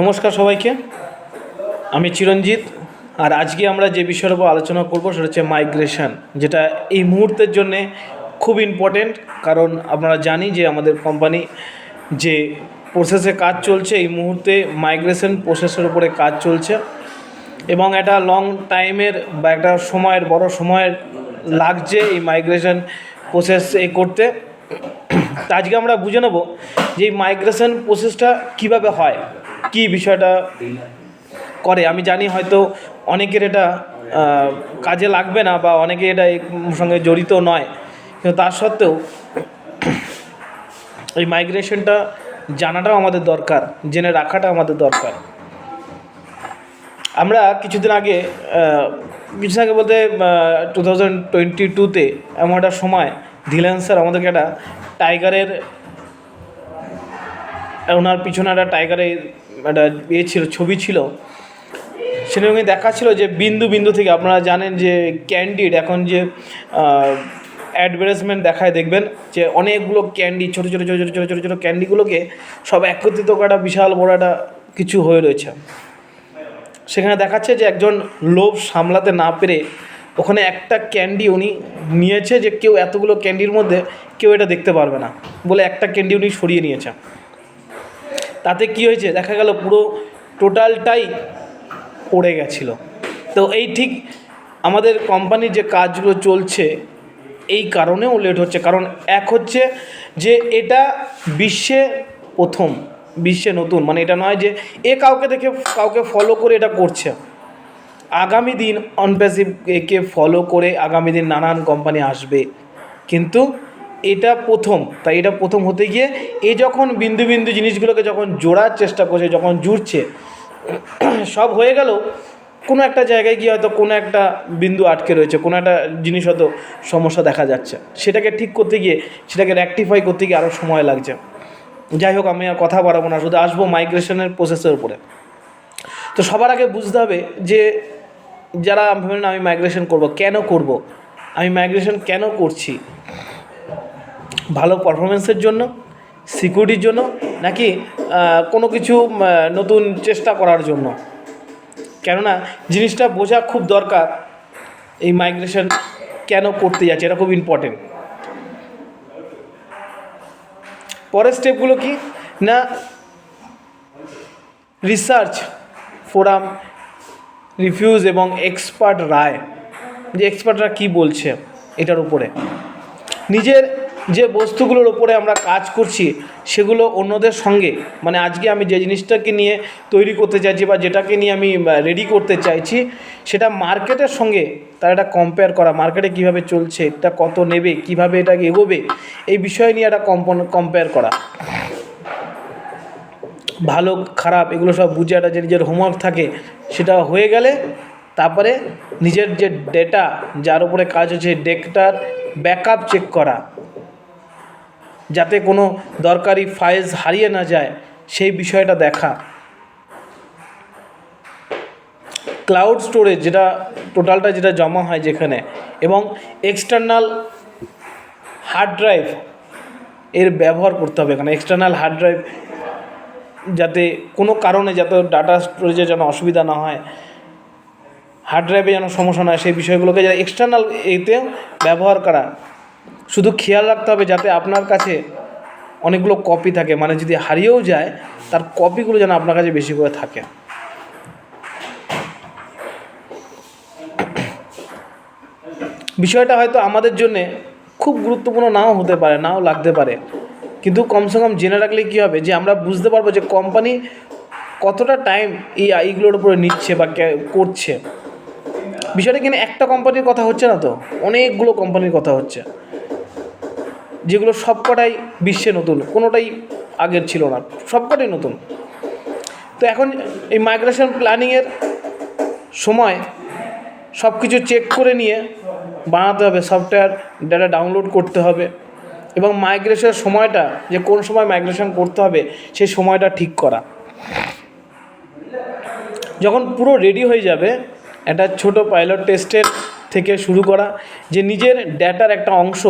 নমস্কার সবাইকে। আমি চিরঞ্জিত, আর আজকে আমরা যে বিষয়ের উপর আলোচনা করব সেটা হচ্ছে মাইগ্রেশন, যেটা এই মুহূর্তের জন্যে খুব ইম্পর্টেন্ট কারণ আপনারা জানি যে আমাদের কোম্পানি যে প্রসেসে কাজ চলছে, এই মুহূর্তে মাইগ্রেশন প্রসেসের উপরে কাজ চলছে। এবং একটা লং টাইমের বা একটা সময়ের, বড় সময়ের লাগছে এই মাইগ্রেশন প্রসেস এ করতে। আজকে আমরা বুঝে নেব যে এই মাইগ্রেশন প্রসেসটা কীভাবে হয়। কি বিষয়টা করে? আমি জানি হয়তো অনেকের এটা কাজে লাগবে না বা অনেকে এটা সঙ্গে জড়িত নয়। কিন্তু তার সত্ত্বেও এই মাইগ্রেশনটা জানাটাও আমাদের দরকার, জেনে রাখাটা আমাদের দরকার। আমরা কিছুদিন আগে কিছুদিন আগে বলতে টু থাউজেন্ড টোয়েন্টি টুতে এমন একটা সময় ধীলেন স্যার আমাদেরকে একটা টাইগারের ওনার পিছনে একটা টাইগারের একটা ইয়ে ছিল, ছবি ছিল। সেখানে দেখাচ্ছিল যে বিন্দু বিন্দু থেকে আপনারা জানেন যে ক্যান্ডিড এখন যে অ্যাডভার্টাইজমেন্ট দেখায় দেখবেন যে অনেকগুলো ক্যান্ডি ছোটো ছোটো ছোটো ছোটো ছোটো ছোটো ছোটো ক্যান্ডিগুলোকে সব একত্রিত করে বিশাল বড় একটা কিছু হয়ে রয়েছে। সেখানে দেখাচ্ছে যে একজন লোভ সামলাতে না পেরে ওখানে একটা ক্যান্ডি উনি নিয়েছে যে কেউ এতগুলো ক্যান্ডির মধ্যে কেউ এটা দেখতে পারবে না বলে একটা ক্যান্ডি উনি সরিয়ে নিয়েছে। তাতে কি হয়েছে? দেখা গেল পুরো টোটালটাই পড়ে গেছিল। তো এই ঠিক আমাদের কোম্পানির যে কাজগুলো চলছে, এই কারণেও লেট হচ্ছে। কারণ এক হচ্ছে যে এটা বিশ্বে প্রথম, বিশ্বে নতুন। মানে এটা নয় যে এ কাউকে দেখে কাউকে ফলো করে এটা করছে। আগামী দিন অনপ্যাসিভ একে ফলো করে আগামী দিন নানান কোম্পানি আসবে। কিন্তু এটা প্রথম, তাই এটা প্রথম হতে গিয়ে এ যখন বিন্দু বিন্দু জিনিসগুলোকে যখন জোড়ার চেষ্টা করছে, যখন জুড়ছে, সব হয়ে গেল, কোনো একটা জায়গায় গিয়ে হয়তো কোনো একটা বিন্দু আটকে রয়েছে, কোনো একটা জিনিস হয়তো সমস্যা দেখা যাচ্ছে। সেটাকে ঠিক করতে গিয়ে, সেটাকে র্যাকটিফাই করতে গিয়ে আরও সময় লাগছে। যাই হোক, আমি আর কথা বাড়াবো না, শুধু আসব মাইগ্রেশনের প্রসেসের উপরে। তো সবার আগে বুঝতে হবে যে, যারা ভাবেন আমি মাইগ্রেশন করব, কেন করব? আমি মাইগ্রেশন কেন করছি? ভালো পারফরমেন্সের জন্য সিকিউরিটির জন্য, নাকি কোনো কিছু নতুন চেষ্টা করার জন্য? কেননা, জিনিসটা বোঝা খুব দরকার, এই মাইগ্রেশন কেন করতে যাচ্ছে, এটা খুব ইম্পর্টেন্ট পরের স্টেপগুলো কি? না রিসার্চ ফোরাম রিভিউজ এবং এক্সপার্ট রায়। যে এক্সপার্টরা কী বলছে, এটার উপরে। নিজের যে বস্তুগুলোর উপরে আমরা কাজ করছি, সেগুলো অন্যদের সঙ্গে মানে আজকে আমি যে জিনিসটাকে নিয়ে তৈরি করতে চাইছি বা যেটাকে নিয়ে আমি রেডি করতে চাইছি, সেটা মার্কেটের সঙ্গে তার একটা কম্পেয়ার করা মার্কেটে কীভাবে চলছে, এটা কত নেবে, কীভাবে এটাকে এগোবে, এই বিষয় নিয়ে একটা কম্পন কম্পেয়ার করা। ভালো, খারাপ, এগুলো সব বুঝে একটা যে নিজের হোমওয়ার্ক থাকে, সেটা হয়ে গেলে তারপরে নিজের যে ডেটা যার উপরে কাজ হচ্ছে ডেটার ব্যাকআপ চেক করা। যাতে কোনো দরকারি ফাইলস হারিয়ে না যায়, সেই বিষয়টা দেখা। ক্লাউড স্টোরেজ যেটা টোটালটা যেটা জমা হয় যেখানে এবং এক্সটার্নাল হার্ড ড্রাইভ এর ব্যবহার করতে হবে এখানে এক্সটার্নাল হার্ড ড্রাইভ যাতে কোনো কারণে যাতে ডাটা স্টোরেজে যেন অসুবিধা না হয় হার্ড ড্রাইভে যেন সমস্যা না হয়, সেই বিষয়গুলোকে যাতে এক্সটার্নাল এতে ব্যবহার করা শুধু খেয়াল রাখতে হবে যাতে আপনার কাছে অনেকগুলো কপি থাকে। মানে যদি হারিয়েও যায়, তার কপিগুলো যেন আপনার কাছে বেশি করে থাকে। বিষয়টা হয়তো আমাদের জন্যে খুব গুরুত্বপূর্ণ নাও হতে পারে, নাও লাগতে পারে। কিন্তু কমসে কম জেনে রাখলে কী হবে? যে আমরা বুঝতে পারব যে কোম্পানি কতটা টাইম এই এইগুলোর উপরে নিচ্ছে বা করছে। বিষয়টা কিন্তু একটা কোম্পানির কথা হচ্ছে না তো? অনেকগুলো কোম্পানির কথা হচ্ছে। যেগুলো সবকটাই বিশ্বে নতুন, কোনোটাই আগের ছিল না, সবকটাই নতুন। তো এখন এই মাইগ্রেশন প্ল্যানিংয়ের সময় সব কিছু চেক করে নিয়ে বানাতে হবে সফটওয়্যার ডাটা ডাউনলোড করতে হবে এবং মাইগ্রেশনের সময়টা, যে কোন সময় মাইগ্রেশন করতে হবে, সেই সময়টা ঠিক করা। যখন পুরো রেডি হয়ে যাবে, একটা ছোট পাইলট টেস্টের থেকে শুরু করা, যে নিজের ডেটার একটা অংশ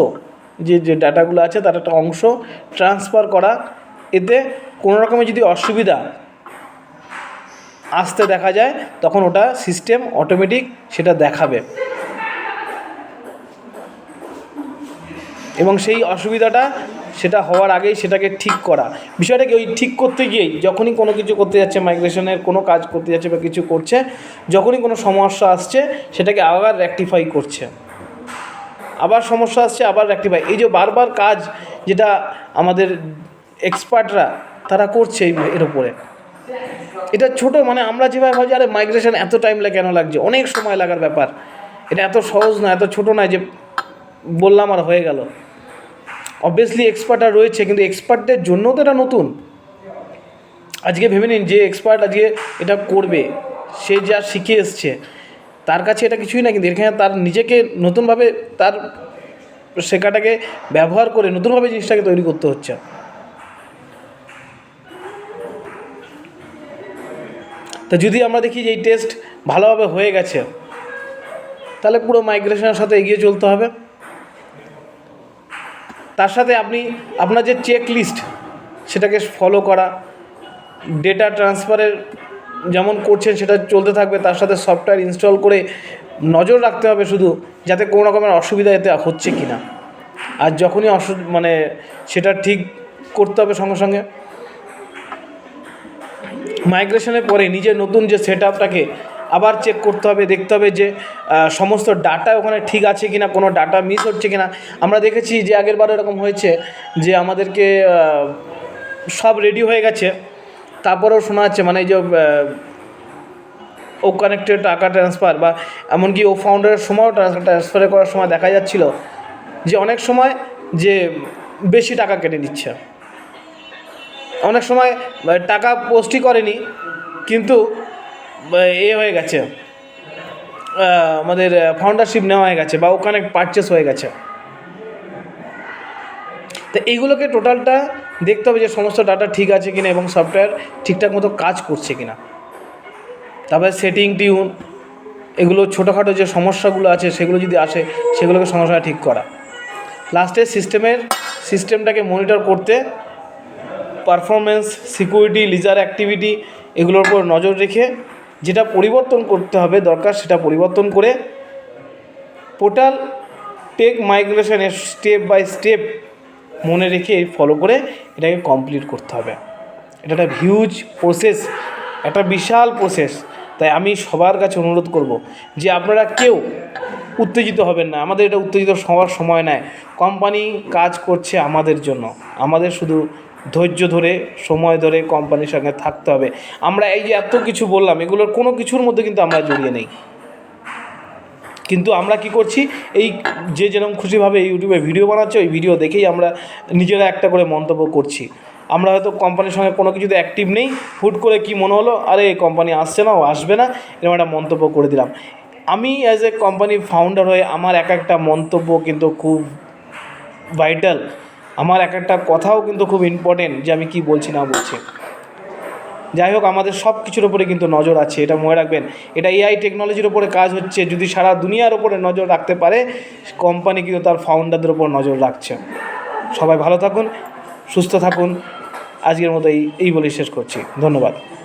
যে যে ডাটাগুলো আছে তার একটা অংশ ট্রান্সফার করা। এতে কোনো রকমের যদি অসুবিধা আসতে দেখা যায়, তখন ওটা সিস্টেম অটোমেটিক সেটা দেখাবে। এবং সেই অসুবিধাটা সেটা হওয়ার আগেই সেটাকে ঠিক করা। বিষয়টাকে ওই ঠিক করতে গিয়েই যখনই কোনো কিছু করতে যাচ্ছে মাইগ্রেশনের কোনো কাজ করতে যাচ্ছে বা কিছু করছে, যখনই কোনো সমস্যা আসছে, সেটাকে আবার রেকটিফাই করছে। আবার সমস্যা আসছে, আবার রেকটিফাই এই যে বারবার কাজ যেটা আমাদের এক্সপার্টরা তারা করছে এর উপরে। এটা ছোট মানে আমরা যেভাবে ভাবছি, আরে মাইগ্রেশন এত টাইম লাগে কেন লাগছে? অনেক সময় লাগার ব্যাপার। এটা এত সহজ না, এত ছোট নয় যে বললাম আর হয়ে গেল। অবভিয়াসলি এক্সপার্টরা রয়েছে, কিন্তু এক্সপার্টদের জন্যও তো এটা নতুন। আজকে ভেবে নিন, যে এক্সপার্ট আজকে এটা করবে, সে যা শিখে এসছে। তার কাছে এটা কিছুই না কিন্তু এখানে তার নিজেকে নতুনভাবে তার শেখাটাকে ব্যবহার করে নতুনভাবে জিনিসটাকে তৈরি করতে হচ্ছে। তো যদি আমরা দেখি যে এই টেস্ট ভালোভাবে হয়ে গেছে, তাহলে পুরো মাইগ্রেশনের সাথে এগিয়ে চলতে হবে। তার সাথে আপনি, আপনার যে চেক লিস্ট সেটাকে ফলো করা ডেটা ট্রান্সফারের যেমন করছেন সেটা চলতে থাকবে, তার সাথে সফটওয়্যার ইনস্টল করে নজর রাখতে হবে শুধু, যাতে কোনো রকমের অসুবিধা এতে হচ্ছে কি না আর যখনই অসু মানে সেটা ঠিক করতে হবে সঙ্গে সঙ্গে। মাইগ্রেশনের পরে নিজের নতুন যে সেট আপটাকে আবার চেক করতে হবে, দেখতে হবে যে সমস্ত ডাটা ওখানে ঠিক আছে কি না কোনো ডাটা মিস হচ্ছে কি না আমরা দেখেছি যে আগের বার এরকম হয়েছে যে আমাদেরকে সব রেডি হয়ে গেছে। তারপরেও শোনা যাচ্ছে মানে এই যে ও কানেক্টেড টাকা ট্রান্সফার বা এমনকি ও ফাউন্ডারের সময়ও ট্রান্সফার করার সময় দেখা যাচ্ছিল যে অনেক সময় যে বেশি টাকা কেটে নিচ্ছে। অনেক সময় টাকা পোস্টই করেনি, কিন্তু এ হয়ে গেছে আমাদের ফাউন্ডারশিপ নেওয়া হয়ে গেছে বা ওখানে পারচেস হয়ে গেছে। তো এইগুলোকে টোটালটা দেখতে হবে যে সমস্ত ডাটা ঠিক আছে কিনা এবং সফটওয়্যার ঠিকঠাক মতো কাজ করছে কিনা। তারপরে সেটিং টিউন এগুলো ছোটোখাটো যে সমস্যাগুলো আছে, সেগুলো যদি আসে, সেগুলোকে সমস্যা ঠিক করা। লাস্টে সিস্টেমের সিস্টেমটাকে মনিটর করতে পারফরমেন্স সিকিউরিটি লিজার অ্যাক্টিভিটি এগুলোর উপর নজর রেখে যেটা পরিবর্তন করতে হবে দরকার, সেটা পরিবর্তন করে পোর্টাল টেক মাইগ্রেশনের স্টেপ বাই স্টেপ মনে রেখে ফলো করে এটাকে কমপ্লিট করতে হবে। এটা একটা হিউজ প্রসেস একটা বিশাল প্রসেস তাই আমি সবার কাছে অনুরোধ করব যে আপনারা কেউ উত্তেজিত হবেন না। আমাদের এটা উত্তেজিত হওয়ার সময় নেয় কোম্পানি কাজ করছে আমাদের জন্য। আমাদের শুধু ধৈর্য ধরে, সময় ধরে কোম্পানির সঙ্গে থাকতে হবে। আমরা এই যে এত কিছু বললাম, এগুলোর কোনো কিছুর মধ্যে কিন্তু আমরা জড়িয়ে নেই। কিন্তু আমরা কি করছি? এই যে যেরকম খুশিভাবে এই ইউটিউবে ভিডিও বানাচ্ছে, ওই ভিডিও দেখেই আমরা নিজেরা একটা করে মন্তব্য করছি। আমরা হয়তো কোম্পানির সঙ্গে কোনো কিছুতে অ্যাক্টিভ নেই, হুট করে কি মনে হলো? আরে এই কোম্পানি আসছে না, ও আসবে না, এরকম একটা মন্তব্য করে দিলাম। আমি অ্যাজ এ কোম্পানির ফাউন্ডার হয়ে আমার এক একটা মন্তব্য কিন্তু খুব ভাইটাল আমার এক একটা কথাও কিন্তু খুব ইম্পর্টেন্ট যে আমি কি বলছি না বলছি। যাই হোক, আমাদের সব কিছুর উপরে কিন্তু নজর আছে, এটা মনে রাখবেন। এটা এআই টেকনোলজির উপরে কাজ হচ্ছে, যদি সারা দুনিয়ার উপরে নজর রাখতে পারে কোম্পানি কিন্তু তার ফাউন্ডারদের উপর নজর রাখছে। সবাই ভালো থাকুন, সুস্থ থাকুন। আজকের মতো এই এই বলেই শেষ করছি। ধন্যবাদ।